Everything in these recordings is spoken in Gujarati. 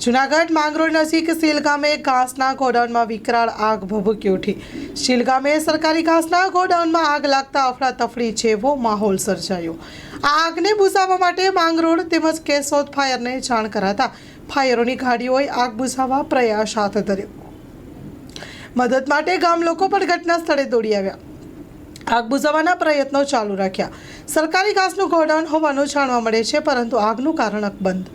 જુનાગઢ માંગરોળ નજીક સીલ ઘાસના ગોડાઉનમાં વિકરાળ આગ ભભૂકી ઉઠી. સીલ સરકારી ઘાસના ગોડાઉનમાં આગ લાગતા અફડાતફડી જેવો માહોલ સર્જાયો. આ આગને બુઝાવવા માટે માંગરોળ તેમજ કેશોદ ફાયરને જાણ કરાતા ફાયરોની ગાડીઓએ આગ બુઝાવવા પ્રયાસ હાથ ધર્યો. મદદ માટે ગામ લોકો પણ ઘટના સ્થળે દોડી આવ્યા. આગ બુઝાવવાના પ્રયત્નો ચાલુ રાખ્યા. સરકારી ઘાસનું ગોડાઉન હોવાનું જાણવા મળે છે, પરંતુ આગનું કારણ અકબંધ.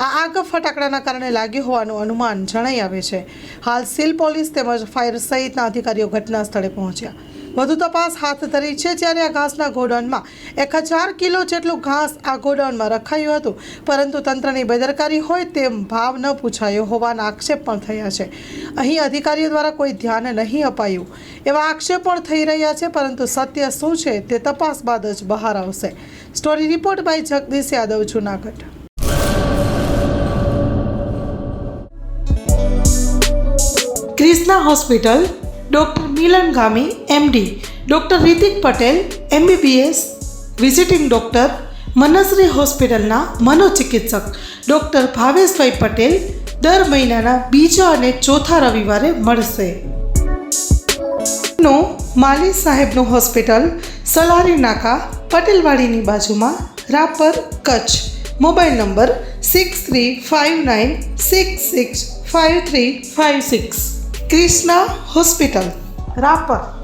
આ આગ ફટાકડાના કારણે લાગી હોવાનું અનુમાન જણાઈ આવે છે. હાલ સીલ પોલીસ તેમજ ફાયર સહિતના અધિકારીઓ ઘટના સ્થળે પહોંચ્યા. વધુ તપાસ હાથ ધરી છે જ્યારે આ ઘાસના ગોડાઉનમાં એક હજાર કિલો જેટલું ઘાસ આ ગોડાઉનમાં રખાયું હતું. પરંતુ તંત્રની બેદરકારી હોય તેમ ભાવ ન પૂછાયો હોવાના આક્ષેપ પણ થયા છે. અહીં અધિકારીઓ દ્વારા કોઈ ધ્યાન નહીં અપાયું. એવા આક્ષેપ પણ થઈ રહ્યા છે, પરંતુ સત્ય શું છે તે તપાસ બાદ જ બહાર આવશે. Story report by Jagdish Yadav, Junagadh. Krishna hospital, doctor Milan Gami, MD, doctor Ritik Patel, MBBS, visiting doctor Mansari હોસ્પિટલના મનોચિકિત્સક, ડૉક્ટર ભાવેશભાઈ પટેલ, દર મહિનાના બીજા અને ચોથા રવિવારે મળશે. નો માલી સાહેબનું હોસ્પિટલ, સલારી નાકા, પટેલવાડીની બાજુમાં, Rapar, Kutch. Mobile number six three five nine six six five three five six. Krishna hospital Rapar.